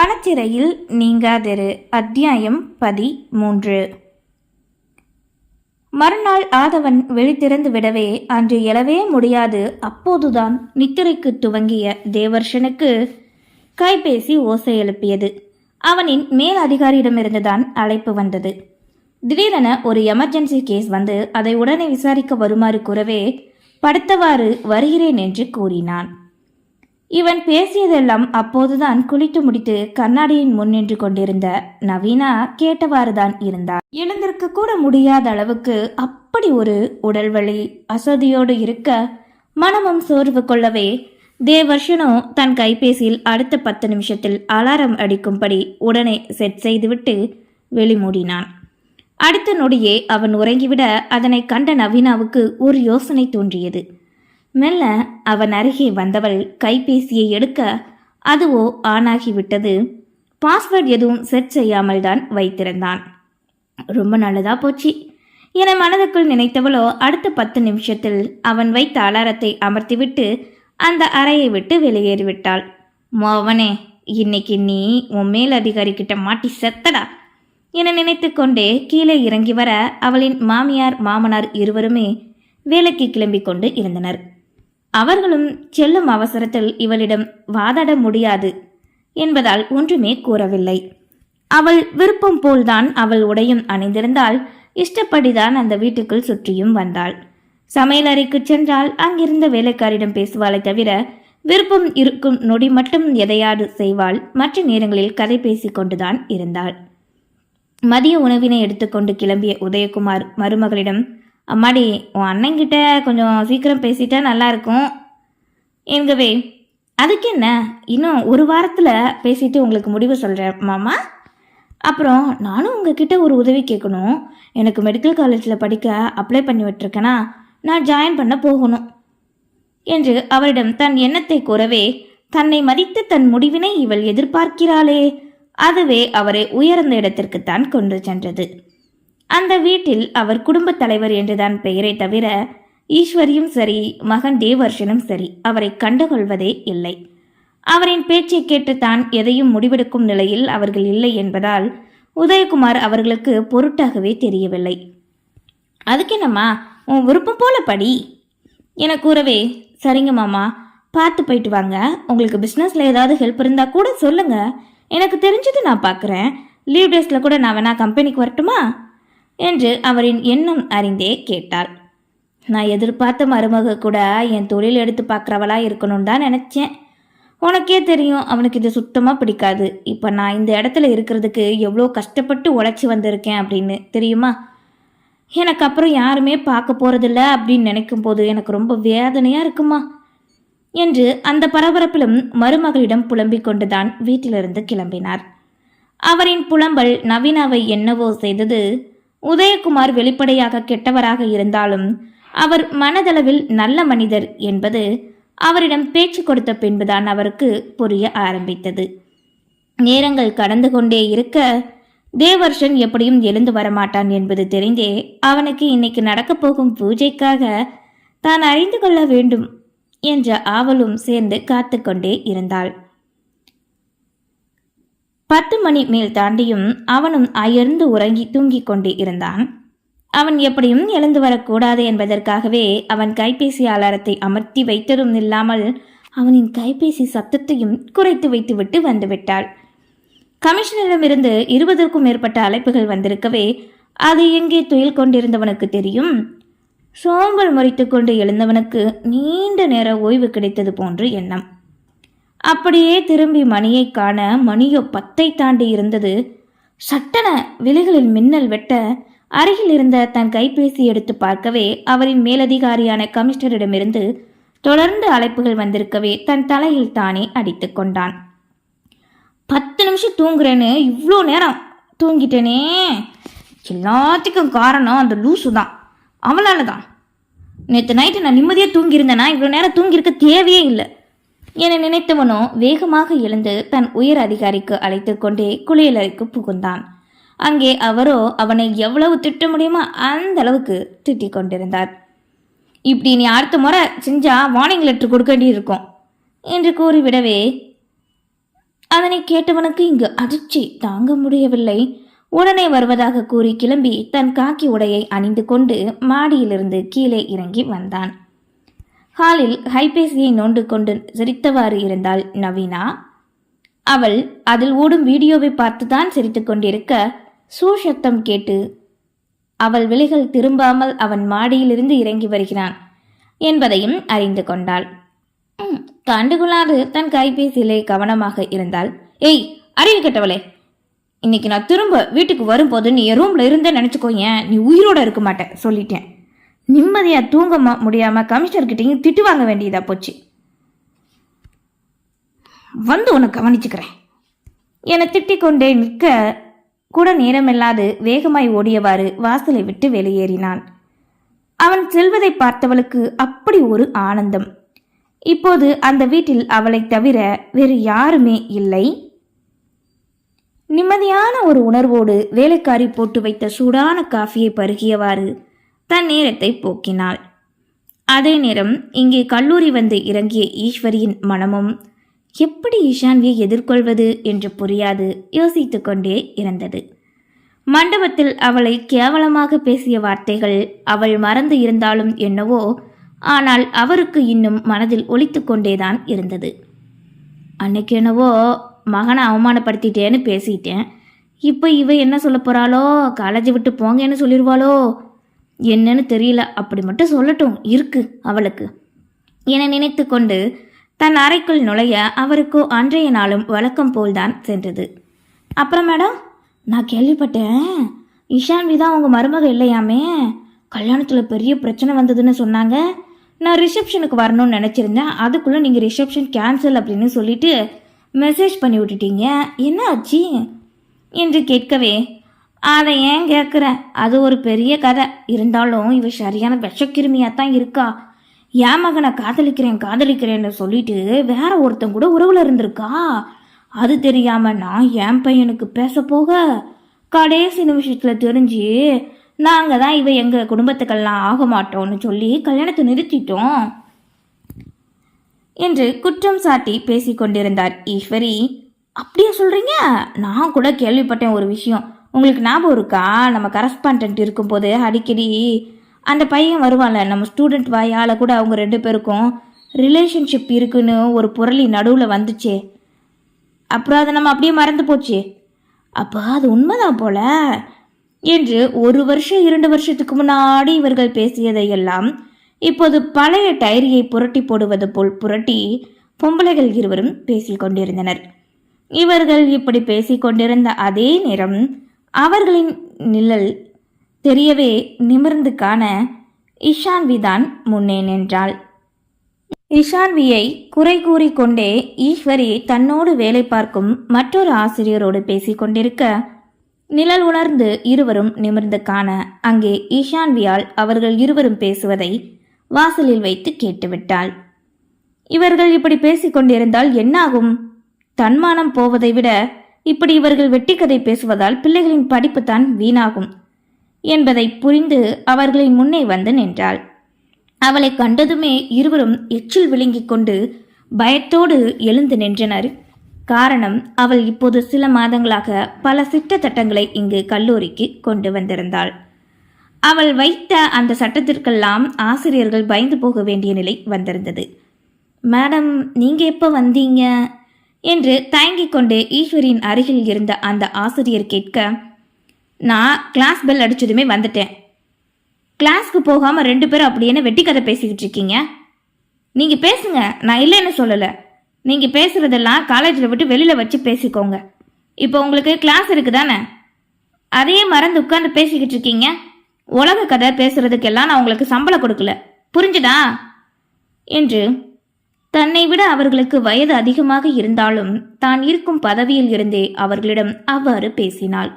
வனச்சிறையில் நீங்காதிரு. அத்தியாயம் பதி மூன்று மறுநாள் ஆதவன் வெளித்திறந்து விடவே அன்று எழவே முடியாது. அப்போதுதான் நித்திரைக்கு துவங்கிய தேவர்ஷனுக்கு கைபேசி ஓசை எழுப்பியது. அவனின் மேல் அதிகாரியிடமிருந்துதான் அழைப்பு வந்தது. திடீரென ஒரு எமர்ஜென்சி கேஸ் வந்து அதை உடனே விசாரிக்க வருமாறு கூறவே படுத்தவாறு வருகிறேன் என்று கூறினான். இவன் பேசியதெல்லாம் அப்போதுதான் குளித்து முடித்து கண்ணாடியின் முன் நின்று கொண்டிருந்த நவீனா கேட்டவாறுதான் இருந்தார் எழுந்திருக்க கூட முடியாத அளவுக்கு அப்படி ஒரு உடல் வழி அசதியோடு இருக்க மனமும் சோர்வு கொள்ளவே தேவர்ஷனோ தன் கைபேசியில் அடுத்த பத்து நிமிஷத்தில் அலாரம் அடிக்கும்படி உடனே செட் செய்துவிட்டு வெளிமூடினான். அடுத்த நொடியே அவன் உறங்கிவிட அதனை கண்ட நவீனாவுக்கு ஒரு யோசனை தோன்றியது. மெல்ல அவன் அருகே வந்தவள் கைபேசியை எடுக்க அதுவோ ஆனாகிவிட்டது. பாஸ்வேர்ட் எதுவும் செட் செய்யாமல் தான் வைத்திருந்தான். ரொம்ப நல்லதா போச்சு. என மனதுக்குள் நினைத்தவளோ அடுத்த பத்து நிமிஷத்தில் அவன் வைத்த அலாரத்தை அமர்த்திவிட்டு அந்த அறையை விட்டு வெளியேறிவிட்டாள். மோவனே இன்னைக்கு நீ உன் மேல் அதிகாரி கிட்ட மாட்டி செத்தடா என நினைத்து கொண்டே கீழே இறங்கி வர அவளின் மாமியார் மாமனார் இருவருமே வேலைக்கு கிளம்பிக் கொண்டு இருந்தனர். அவர்களும் செல்லும் அவசரத்தில் இவளிடம் வாதாட முடியாது என்பதால் ஒன்றுமே கூறவில்லை. அவள் விருப்பம் போல்தான் அவள் உடையும் அணிந்திருந்தால் இஷ்டப்படிதான் அந்த வீட்டுக்குள் சுற்றியும் வந்தாள். சமையலறைக்கு சென்றால் அங்கிருந்த வேலைக்காரிடம் பேசுவாளை தவிர விருப்பம் இருக்கும் நொடி மட்டும் எதையாது செய்வாள். மற்ற நேரங்களில் கதை பேசிக் கொண்டுதான் இருந்தாள். மதிய உணவினை எடுத்துக்கொண்டு கிளம்பிய உதயகுமார் மருமகளிடம் அம்மாடி உன் அண்ணங்கிட்ட கொஞ்சம் சீக்கிரம் பேசிட்டா நல்லா இருக்கும் என்கவே அதுக்கு என்ன? இன்னும் ஒரு வாரத்தில் பேசிட்டு உங்களுக்கு முடிவு சொல்கிறேன் மாமா. அப்புறம் நானும் உங்ககிட்ட ஒரு உதவி கேட்கணும். எனக்கு மெடிக்கல் காலேஜில் படிக்க அப்ளை பண்ணி விட்டுருக்கேனா? நான் ஜாயின் பண்ண போகணும். என்று அவரிடம் தன் எண்ணத்தை கூறவே தன்னை மதித்து தன் முடிவினை இவள் எதிர்பார்க்கிறாளே. அதுவே அவரை உயர்ந்த இடத்திற்குத்தான் கொண்டு சென்றது. அந்த வீட்டில் அவர் குடும்பத் தலைவர் என்றுதான் பெயரை தவிர ஈஸ்வரியும் சரி மகன் தேவர்ஷனும் சரி அவரை கண்டுகொள்வதே இல்லை. அவரின் பேச்சை கேட்டு தான் எதையும் முடிவெடுக்கும் நிலையில் அவர்கள் இல்லை என்பதால் உதயகுமார் அவர்களுக்கு பொருட்டாகவே தெரியவில்லை. அதுக்கு என்னம்மா? உன் விருப்பம் போல படி. என கூறவே சரிங்க மாமா பார்த்து போயிட்டு வாங்க. உங்களுக்கு பிஸ்னஸில் ஏதாவது ஹெல்ப் இருந்தால் கூட சொல்லுங்க. எனக்கு தெரிஞ்சது நான் பார்க்குறேன் லீவ் டேஸில் கூட நான் வேணா கம்பெனிக்கு வரட்டுமா? என்று அவரின் எண்ணம் அறிந்தே கேட்டாள். நான் எதிர்பார்த்த மருமக கூட என் தொழில் எடுத்து பார்க்குறவளா இருக்கணும்னு தான் நினச்சேன். உனக்கே தெரியும் அவனுக்கு இது சுத்தமாக பிடிக்காது. இப்போ நான் இந்த இடத்துல இருக்கிறதுக்கு எவ்வளோ கஷ்டப்பட்டு உழைச்சி வந்திருக்கேன் அப்படின்னு தெரியுமா? எனக்கு அப்புறம் யாருமே பார்க்க போகிறதில்ல அப்படின்னு நினைக்கும் போது எனக்கு ரொம்ப வேதனையாக இருக்குமா? என்று அந்த பரபரப்பிலும் மருமகளிடம் புலம்பிக் கொண்டுதான் வீட்டிலிருந்து கிளம்பினார். அவரின் புலம்பல் நவீனாவை என்னவோ செய்தது உதயகுமார் வெளிப்படையாக கெட்டவராக இருந்தாலும் அவர் மனதளவில் நல்ல மனிதர் என்பது அவரிடம் பேச்சு கொடுத்த பின்புதான் அவருக்கு புரிய ஆரம்பித்தது. நேரங்கள் கடந்து கொண்டே இருக்க தேவர்ஷன் எப்படியும் எழுந்து வரமாட்டான் என்பது தெரிந்தே அவனுக்கு இன்னைக்கு நடக்கப் போகும் பூஜைக்காக தான் அறிந்து கொள்ள வேண்டும் என்ற ஆவலும் சேர்ந்து காத்து கொண்டே இருந்தாள். பத்து மணி மேல் தாண்டியும் அவனும் அயர்ந்து உறங்கி தூங்கிக் கொண்டு இருந்தான். அவன் எப்படியும் எழுந்து வரக்கூடாது என்பதற்காகவே அவன் கைபேசி அலாரத்தை அமர்த்தி வைத்ததும் இல்லாமல் அவனின் கைபேசி சத்தத்தையும் குறைத்து வைத்துவிட்டு வந்துவிட்டாள். கமிஷனரிடமிருந்து இருபதற்கும் மேற்பட்ட அழைப்புகள் வந்திருக்கவே அது எங்கே துயில் கொண்டிருந்தவனுக்கு தெரியும். சோம்பல் முறைத்துக் கொண்டு எழுந்தவனுக்கு நீண்ட நேர ஓய்வு கிடைத்தது போன்று எண்ணம். அப்படியே திரும்பி மணியை காண மணியோ பத்தை தாண்டி இருந்தது. சட்டன விலைகளில் மின்னல் வெட்ட அருகில் இருந்த தன் கைபேசி எடுத்து பார்க்கவே அவரின் மேலதிகாரியான கமிஷனரிடமிருந்து தொடர்ந்து அழைப்புகள் வந்திருக்கவே தன் தலையில் தானே அடித்து கொண்டான். பத்து நிமிஷம் தூங்குறேன்னு இவ்வளோ நேரம் தூங்கிட்டேனே. எல்லாத்துக்கும் காரணம் அந்த லூசு தான். அவளால தான். நேற்று நைட்டு நான் நிம்மதியாக தூங்கியிருந்தேன்னா இவ்வளோ நேரம் தூங்கியிருக்க தேவையே இல்லை. என நினைத்தவனோ வேகமாக எழுந்து தன் உயர் அதிகாரிக்கு அழைத்து கொண்டே குளியலறைக்கு புகுந்தான். அங்கே அவரோ அவனை எவ்வளவு திட்ட முடியுமோ அந்த அளவுக்கு திட்டிக் கொண்டிருந்தார். இப்படி நீ அடுத்த முறை செஞ்சா வார்னிங் லெட்டர் கொடுக்க வேண்டி இருக்கும் என்று கூறிவிடவே அதனை கேட்டவனுக்கு இங்கு அதிர்ச்சி தாங்க முடியவில்லை. உடனே வருவதாக கூறி கிளம்பி தன் காக்கி உடையை அணிந்து கொண்டு மாடியிலிருந்து கீழே இறங்கி வந்தான். ஹாலில் கைபேசியை நோண்டு கொண்டு சிரித்தவாறு இருந்தாள் நவீனா. அவள் அதில் ஓடும் வீடியோவை பார்த்துதான் சிரித்து கொண்டிருக்க சூசத்தம் கேட்டு அவள் விலைகள் திரும்பாமல் அவன் மாடியிலிருந்து இறங்கி வருகிறான் என்பதையும் அறிந்து கொண்டாள். கண்டுகொள்ளாது தன் கைபேசியிலே கவனமாக இருந்தாள். ஏய் அறிவு கெட்டவளே! இன்னைக்கு நான் திரும்ப வீட்டுக்கு வரும்போது நீ என் ரூம்ல இருந்தே நினைச்சுக்கோயேன். நீ உயிரோட இருக்க மாட்டேன் சொல்லிட்டேன். நிம்மதியாக தூங்க முடியாமல் முடியாம கமிஷனர்கிட்டையும் திட்டு வாங்க வேண்டியதாக போச்சு. வந்து உன்னை கவனிச்சுக்கிறேன். என திட்டிக்கொண்டே நிற்க கூட நேரமில்லாது வேகமாய் ஓடியவாறு வாசலை விட்டு வெளியேறினான். அவன் செல்வதை பார்த்தவளுக்கு அப்படி ஒரு ஆனந்தம். இப்போது அந்த வீட்டில் அவளை தவிர வேறு யாருமே இல்லை. நிம்மதியான ஒரு உணர்வோடு வேலைக்காரி போட்டு வைத்த சூடான காஃபியை பருகியவாறு தன் நேரத்தை போக்கினாள். அதே நேரம் இங்கே கல்லூரி வந்து இறங்கிய ஈஸ்வரியின் மனமும் எப்படி ஈஷான்வியை எதிர்கொள்வது? என்று புரியாது யோசித்து கொண்டே இருந்தது. மண்டபத்தில் அவளை கேவலமாக பேசிய வார்த்தைகள் அவள் மறந்து இருந்தாலும் என்னவோ ஆனால் அவருக்கு இன்னும் மனதில் ஒழித்து கொண்டேதான் இருந்தது. அன்னைக்கு என்னவோ மகனை அவமானப்படுத்திட்டேன்னு பேசிட்டேன். இப்போ இவ என்ன சொல்ல போறாளோ? காலேஜை விட்டு போங்கன்னு சொல்லிடுவாளோ என்னன்னு தெரியல. அப்படி மட்டும் சொல்லட்டும். இருக்கு அவளுக்கு. என நினைத்து கொண்டு தன் அறைக்குள் நுழைய அவருக்கோ அன்றைய நாளும் வழக்கம் போல்தான் சென்றது. அப்புறம் மேடம் நான் கேள்விப்பட்டேன். இஷான்வி தான் உங்கள் மருமக இல்லையாமே? கல்யாணத்தில் பெரிய பிரச்சனை வந்ததுன்னு சொன்னாங்க. நான் ரிசப்ஷனுக்கு வரணும்னு நினச்சிருந்தேன். அதுக்குள்ளே நீங்கள் ரிசப்ஷன் கேன்சல் அப்படின்னு சொல்லிட்டு மெசேஜ் பண்ணி விட்டுட்டீங்க. என்ன ஆச்சு? என்று கேட்கவே அதை ஏன் கேட்குற அது ஒரு பெரிய கதை. இருந்தாலும் இவ சரியான விஷக்கிருமியாக தான் இருக்கா. என் மகனை காதலிக்கிறேன் காதலிக்கிறேன்னு சொல்லிட்டு வேற ஒருத்தன் கூட உறவில் இருந்திருக்கா? அது தெரியாம நான் என் பையனுக்கு பேச போக கடைசி நிமிஷத்தில் தெரிஞ்சு நாங்கள் தான் இவ எங்கள் குடும்பத்துக்கெல்லாம் ஆக மாட்டோம்னு சொல்லி கல்யாணத்தை நிறுத்திட்டோம். என்று குற்றம் சாட்டி பேசிக்கொண்டிருந்தார் ஈஸ்வரி. அப்படியே சொல்கிறீங்க நான் கூட கேள்விப்பட்டேன் ஒரு விஷயம். உங்களுக்கு ஞாபகம் இருக்கா? நம்ம கரஸ்பாண்டன்ட் இருக்கும்போது அடிக்கடி அந்த பையன் வருவான்ல நம்ம ஸ்டூடெண்ட் வாயால் கூட அவங்க ரெண்டு பேருக்கும் ரிலேஷன்ஷிப் இருக்குன்னு ஒரு புரளி நடுவில் வந்துச்சே. அப்புறம் அதை நம்ம அப்படியே மறந்து போச்சு. அப்போ அது உண்மைதான் போல. என்று ஒரு வருஷம் இரண்டு வருஷத்துக்கு முன்னாடி இவர்கள் பேசியதையெல்லாம் இப்போது பழைய டைரியை புரட்டி போடுவது போல் புரட்டி பொம்பளைகள் இருவரும் பேசிக் கொண்டிருந்தனர். இவர்கள் இப்படி பேசிக் கொண்டிருந்த அதே நேரம் அவர்களின் நிழல் தெரியவே நிமிர்ந்து காண இஷான்விதான் முன்னே நின்றாள். இஷான்வியை குறை கூறிக்கொண்டே ஈஸ்வரி தன்னோடு வேலை பார்க்கும் மற்றொரு ஆசிரியரோடு பேசிக் கொண்டிருக்க நிழல் உணர்ந்து இருவரும் நிமிர்ந்து காண அங்கே ஈஷான்வியால் அவர்கள் இருவரும் பேசுவதை வாசலில் வைத்து கேட்டுவிட்டாள். இவர்கள் இப்படி பேசிக்கொண்டிருந்தால் என்னாகும்? தன்மானம் போவதை விட இப்படி இவர்கள் வெட்டிக்கதை பேசுவதால் பிள்ளைகளின் படிப்பு தான் வீணாகும் என்பதை புரிந்து அவர்களின் முன்னே வந்து நின்றாள். அவளை கண்டதுமே இருவரும் எச்சில் விழுங்கிக் கொண்டு பயத்தோடு எழுந்து நின்றனர். காரணம் அவள் இப்போது சில மாதங்களாக பல சிட்ட சட்டங்களை இங்கு கல்லூரிக்கு கொண்டு வந்திருந்தாள். அவள் வைத்த அந்த சட்டத்திற்கெல்லாம் ஆசிரியர்கள் பயந்து போக வேண்டிய நிலை வந்திருந்தது. மேடம் நீங்க எப்போ வந்தீங்க? என்று தயங்கிக் கொண்டு ஈஸ்வரியின் அருகில் இருந்த அந்த ஆசிரியர் கேட்க நான் கிளாஸ் பெல் அடிச்சதுமே வந்துட்டேன். கிளாஸ்க்கு போகாம ரெண்டு பேரும் அப்படி வெட்டி கதை பேசிக்கிட்டு இருக்கீங்க? நீங்க பேசுங்க நான் இல்லைன்னு சொல்லல. நீங்க பேசுறதெல்லாம் காலேஜில் விட்டு வெளியில வச்சு பேசிக்கோங்க. இப்போ உங்களுக்கு கிளாஸ் இருக்குதானே? அதையே மறந்து உட்கார்ந்து பேசிக்கிட்டு இருக்கீங்க. உலக கதை பேசுறதுக்கெல்லாம் நான் உங்களுக்கு சம்பளம் கொடுக்கல. புரிஞ்சுதா? என்று தன்னை விட அவர்களுக்கு வயது அதிகமாக இருந்தாலும் தான் இருக்கும் பதவியில் இருந்தே அவர்களிடம் அவ்வாறு பேசினாள்.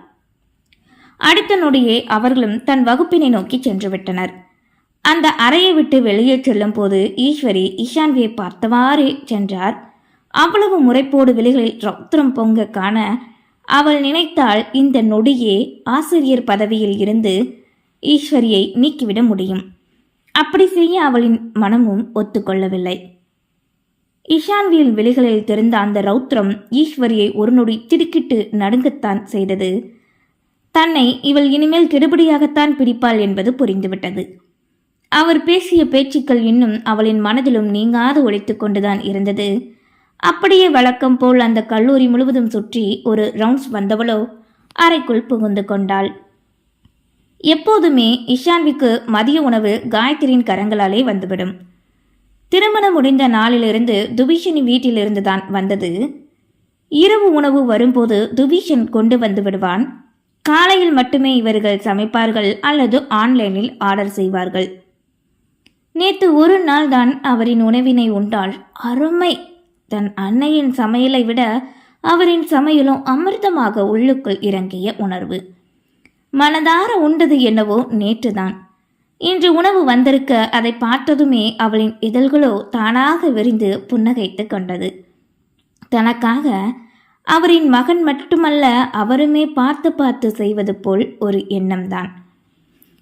அடுத்த நொடியே அவர்களும் தன் வகுப்பினை நோக்கி சென்று விட்டனர். அந்த அறையை விட்டு வெளியே செல்லும் போது ஈஸ்வரி இஷான்வியை பார்த்தவாறே சென்றார். அவ்வளவு முறைப்போடு விலைகளில் ரௌத்திரம் பொங்க காண அவள் நினைத்தால் இந்த நொடியே ஆசிரியர் பதவியில் இருந்து ஈஸ்வரியை நீக்கிவிட முடியும். அப்படி செய்ய அவளின் மனமும் ஒத்துக்கொள்ளவில்லை. இஷான்வியின் விழிகளில் தெரிந்த அந்த ரௌத்ரம் ஈஸ்வரியை ஒரு நொடி திடுக்கிட்டு நடுங்கத்தான் செய்தது. தன்னை இவள் இனிமேல் கெடுபடியாகத்தான் பிடிப்பாள் என்பது புரிந்துவிட்டது. அவர் பேசிய பேச்சுக்கள் இன்னும் அவளின் மனதிலும் நீங்காது ஒழித்து கொண்டுதான் இருந்தது. அப்படியே வழக்கம் போல் அந்த கல்லூரி முழுவதும் சுற்றி ஒரு ரவுண்ட்ஸ் வந்தவளோ அறைக்குள் புகுந்து கொண்டாள். எப்போதுமே இஷான்விக்கு மதிய உணவு காயத்ரியின் கரங்களாலே வந்துவிடும். திருமணம் முடிந்த நாளிலிருந்து துபீஷன் வீட்டிலிருந்து தான் வந்தது. இரவு உணவு வரும்போது துபீஷன் கொண்டு வந்து விடுவான். காலையில் மட்டுமே இவர்கள் சமைப்பார்கள் அல்லது ஆன்லைனில் ஆர்டர் செய்வார்கள். நேற்று ஒரு நாள் தான் அவரின் உணவினை உண்டாள். அருமை! தன் அன்னையின் சமையலை விட அவரின் சமையலும் அமிர்தமாக உள்ளுக்குள் இறங்கிய உணர்வு. மனதார உண்டது என்னவோ நேற்றுதான். இன்று உணவு வந்திருக்க அதை பார்த்ததுமே அவளின் இதழ்களோ தானாக விரிந்து புன்னகைத்து கொண்டது. தனக்காக அவரின் மகன் மட்டுமல்ல அவருமே பார்த்து பார்த்து செய்வது போல் ஒரு எண்ணம்தான்.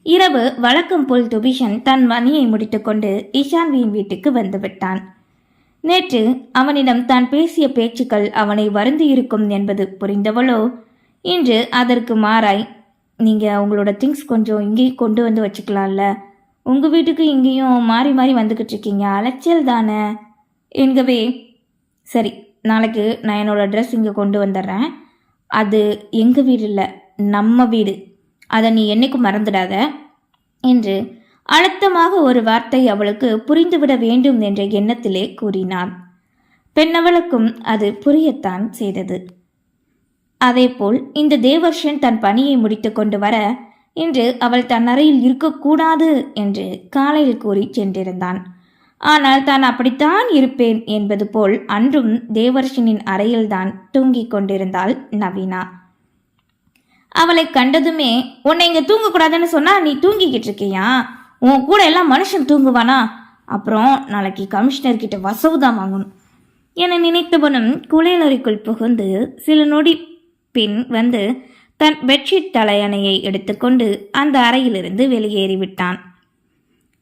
இரவு வழக்கம் போல் துபிஷன் தன் மணியை முடித்துக்கொண்டு இஷான்வியின் வீட்டுக்கு வந்துவிட்டான். நேற்று அவனிடம் தான் பேசிய பேச்சுக்கள் அவனை வருந்தியிருக்கும் என்பது புரிந்தவளோ இன்று அதற்கு மாறாய் நீங்கள் உங்களோட திங்ஸ் கொஞ்சம் இங்கேயும் கொண்டு வந்து வச்சுக்கலாம்ல. உங்கள் வீட்டுக்கு இங்கேயும் மாறி மாறி வந்துக்கிட்டு இருக்கீங்க. அலைச்சல் தானே. என்கவே சரி நாளைக்கு நான் என்னோடய ட்ரெஸ் இங்கே கொண்டு வந்துடுறேன். அது எங்கள் வீடு இல்லை நம்ம வீடு. அதை நீ என்னைக்கும் மறந்துடாத என்று அழுத்தமாக ஒரு வார்த்தை அவளுக்கு புரிந்துவிட வேண்டும் என்ற எண்ணத்திலே கூறினான். பெண்ணவளுக்கும் அது புரியத்தான் செய்தது. அதேபோல் இந்த தேவர்ஷன் தன் பணியை முடித்து கொண்டு வர இன்று அவள் தன் அறையில் இருக்கக்கூடாது என்று காலையில் கூறி சென்றிருந்தான். ஆனால் தான் அப்படித்தான் இருப்பேன் என்பது போல் அன்றும் தேவர்ஷனின் அறையில்தான் தூங்கிக் கொண்டிருந்தாள் நவீனா. அவளை கண்டதுமே உன்னை இங்க தூங்கக்கூடாதுன்னு சொன்னா நீ தூங்கிக்கிட்டு இருக்கியா? உன் கூட எல்லாம் மனுஷன் தூங்குவானா? அப்புறம் நாளைக்கு கமிஷனர் கிட்ட வாங்கணும் என நினைத்தவனும் குளியலறைக்குள் புகுந்து சில நொடி பின் வந்து தன் பெட்ஷீட் தலையணையை எடுத்துக்கொண்டு அந்த அறையிலிருந்து வெளியேறிவிட்டான்.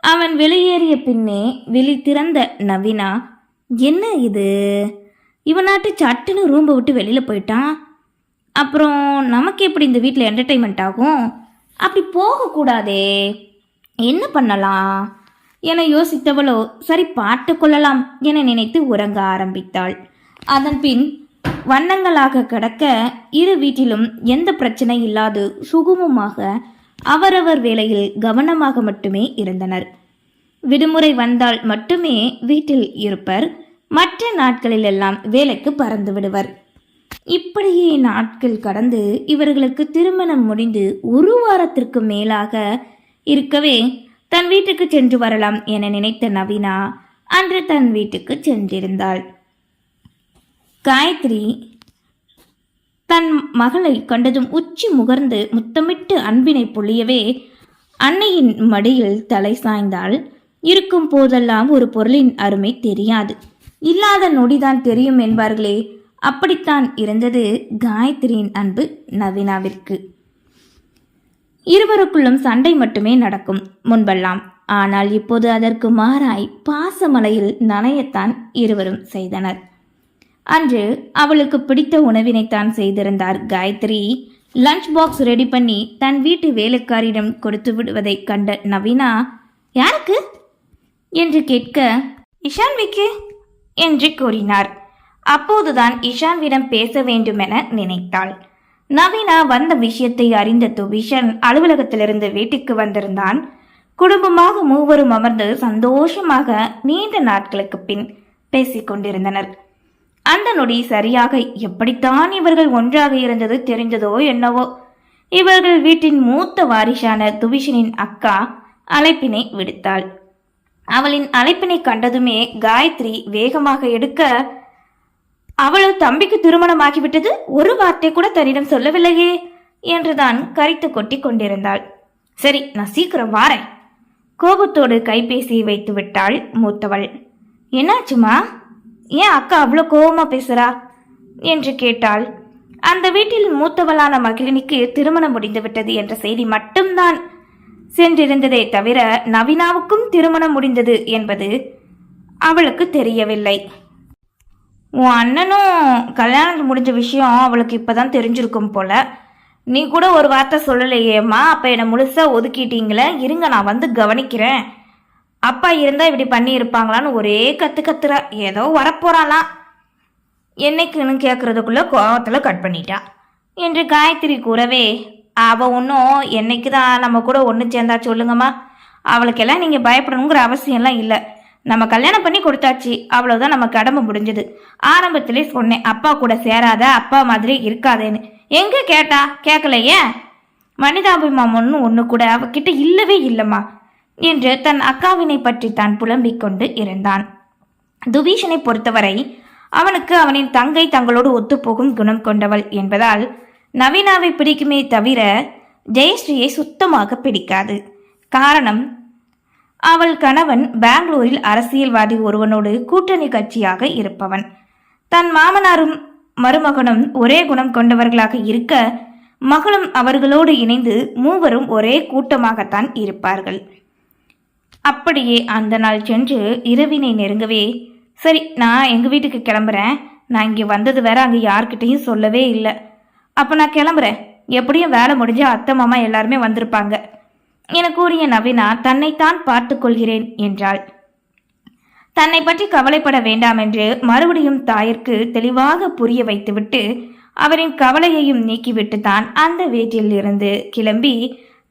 அவன் வெளியேறிய பின்னே வெளி திறந்த நவீனா என்ன இது? இவனாட்டு சட்டுன்னு ரூம்பை விட்டு வெளியில் போயிட்டான். அப்புறம் நமக்கு எப்படி இந்த வீட்டில் என்டர்டெயின்மெண்ட் ஆகும்? அப்படி போகக்கூடாதே. என்ன பண்ணலாம்? என யோசித்தவளோ சரி பாட்டு கொள்ளலாம் என நினைத்து உறங்க ஆரம்பித்தாள். அதன் பின் வண்ணங்களாக கிடக்க இரு வீட்டிலும் எந்த பிரச்சனை இல்லாது சுகுமமாக அவரவர் வேலையில் கவனமாக மட்டுமே இருந்தனர். விடுமுறை வந்தால் மட்டுமே வீட்டில் இருப்பர். மற்ற நாட்களிலெல்லாம் வேலைக்கு பறந்து விடுவர். இப்படியே நாட்கள் கடந்து இவர்களுக்கு திருமணம் முடிந்து ஒரு வாரத்திற்கு மேலாக இருக்கவே தன் வீட்டுக்கு சென்று வரலாம் என நினைத்த நவீனா அன்று தன் வீட்டுக்கு சென்றிருந்தாள். காயத்ரி தன் மகளை கண்டதும் உச்சி முகர்ந்து முத்தமிட்டு அன்பினை பொழியவே அன்னையின் மடியில் தலை சாய்ந்தால் இருக்கும் போதெல்லாம் ஒரு பொருளின் அருமை தெரியாது. இல்லாத நொடிதான் தெரியும் என்பார்களே அப்படித்தான் இருந்தது காயத்ரியின் அன்பு நவீனாவிற்கு. இருவருக்குள்ளும் சண்டை மட்டுமே நடக்கும் முன்பெல்லாம். ஆனால் இப்போது அதற்கு மாறாய் பாசமலையில் நனையத்தான் இருவரும் செய்தனர். அன்று அவளுக்கு பிடித்த உணவினைத்தான் செய்திருந்தார் காயத்ரி. லஞ்ச் பாக்ஸ் ரெடி பண்ணி தன் வீட்டு வேலைக்காரிடம் கொடுத்து விடுவதை கண்ட நவீனா யாருக்கு? என்று கேட்க இஷான்விக்கு என்று கூறினார். அப்போதுதான் இஷான்விடம் பேச வேண்டுமென நினைத்தாள். நவீனா வந்த விஷயத்தை அறிந்த துபிஷன் அலுவலகத்திலிருந்து வீட்டுக்கு வந்திருந்தான். குடும்பமாக மூவரும் அமர்ந்து சந்தோஷமாக நீண்ட நாட்களுக்கு பின் பேசிக் கொண்டிருந்தனர். அந்த நொடி சரியாக எப்படித்தான் இவர்கள் ஒன்றாக இருந்தது தெரிந்ததோ என்னவோ. இவர்கள் வீட்டின் மூத்த வாரிசான துபிஷனின் அக்கா அழைப்பினை விடுத்தாள். அவளின் அழைப்பினை கண்டதுமே காயத்ரி வேகமாக எடுக்க அவளோ தம்பிக்கு திருமணமாகிவிட்டது? ஒரு வார்த்தை கூட தன்னிடம் சொல்லவில்லையே என்றுதான் கரித்து கொட்டி கொண்டிருந்தாள். சரி நான் சீக்கிரம் வாரேன். கோபத்தோடு கைபேசியை வைத்து விட்டாள் மூத்தவள். என்னாச்சுமா? ஏன் அக்கா அவ்வளோ கோபமாக பேசுகிறா என்று கேட்டாள். அந்த வீட்டில் மூத்தவளான மகிழினிக்கு திருமணம் முடிந்துவிட்டது என்ற செய்தி மட்டும்தான் சென்றிருந்ததே தவிர நவீனாவுக்கும் திருமணம் முடிந்தது என்பது அவளுக்கு தெரியவில்லை. உன் அண்ணனும் கல்யாணம் முடிஞ்ச விஷயம் அவளுக்கு இப்போதான் தெரிஞ்சிருக்கும் போல. நீ கூட ஒரு வார்த்தை சொல்லலையேம்மா? அப்போ என்னை முழுசாக ஒதுக்கிட்டீங்களே. இருங்க நான் வந்து கவனிக்கிறேன். அப்பா இருந்தால் இப்படி பண்ணி இருப்பாங்களான்னு ஒரே கற்று கத்துறா. ஏதோ வரப்போகிறாளாம் என்னைக்குன்னு கேட்குறதுக்குள்ளே கோவத்தில் கட் பண்ணிட்டா. என்று காயத்ரி கூறவே அவள் ஒன்றும் என்னைக்கு தான் நம்ம கூட ஒன்று சேர்ந்தா சொல்லுங்கம்மா. அவளுக்கெல்லாம் நீங்கள் பயப்படணுங்கிற அவசியம்லாம் இல்லை. நம்ம கல்யாணம் பண்ணி கொடுத்தாச்சு. அவ்வளோதான் நம்ம கடமை முடிஞ்சது. ஆரம்பத்திலே சொன்னேன் அப்பா கூட சேராத அப்பா மாதிரி இருக்காதேன்னு. எங்கே கேட்டா? கேட்கலையே மனிதாபிமானம்னு ஒன்று கூட அவகிட்ட இல்லவே இல்லைம்மா. என்று தன் அக்காவினை பற்றி தான் புலம்பிக் கொண்டு இருந்தான். துபீஷனை பொறுத்தவரை அவனுக்கு அவனின் தங்கை தங்களோடு ஒத்துப்போகும் குணம் கொண்டவள் என்பதால் நவீனாவை பிடிக்குமே தவிர ஜெயஸ்ரீயை சுத்தமாக பிடிக்காது. காரணம் அவள் கணவன் பெங்களூரில் அரசியல்வாதி ஒருவனோடு கூட்டணி கட்சியாக இருப்பவன். தன் மாமனாரும் மருமகனும் ஒரே குணம் கொண்டவர்களாக இருக்க மகளும் அவர்களோடு இணைந்து மூவரும் ஒரே கூட்டமாகத்தான் இருப்பார்கள். அப்படியே அந்த நாள் சென்று இரவினை நெருங்கவே சரி நான் எங்கள் வீட்டுக்கு கிளம்புறேன். நான் இங்கே வந்தது வேற அங்கே யார்கிட்டையும் சொல்லவே இல்லை. அப்போ நான் கிளம்புறேன். எப்படியும் வேலை முடிஞ்சு அத்தை மாமா எல்லாருமே வந்திருப்பாங்க. என கூறிய நவீனா தன்னைத்தான் பார்த்துக்கொள்கிறேன் என்றாள். தன்னை பற்றி கவலைப்பட வேண்டாம் என்று மறுபடியும் தாயிற்கு தெளிவாக புரிய வைத்துவிட்டு அவரின் கவலையையும் நீக்கிவிட்டு தான் அந்த வீட்டில் இருந்து கிளம்பி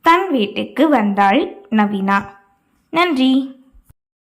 தன் வீட்டுக்கு வந்தாள் நவீனா. நன்றி.